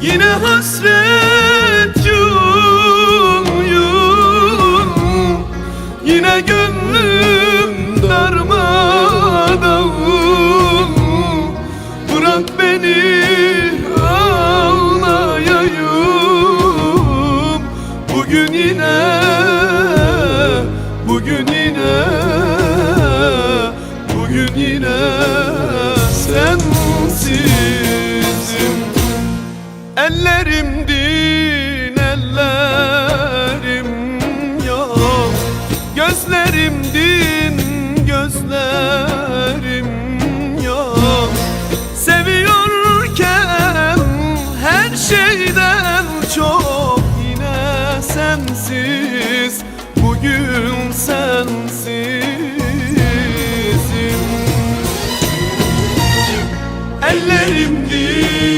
Yine hasret yum yum Yine gönlüm darmadağın. Bırak beni ağlayayım. Bugün yine Bugün yine Bugün yine ellerim din ellerim yok. Gözlerim din gözlerim yok. Seviyorken her şeyden çok yine sensiz. Bugün sensizim. Ellerim din.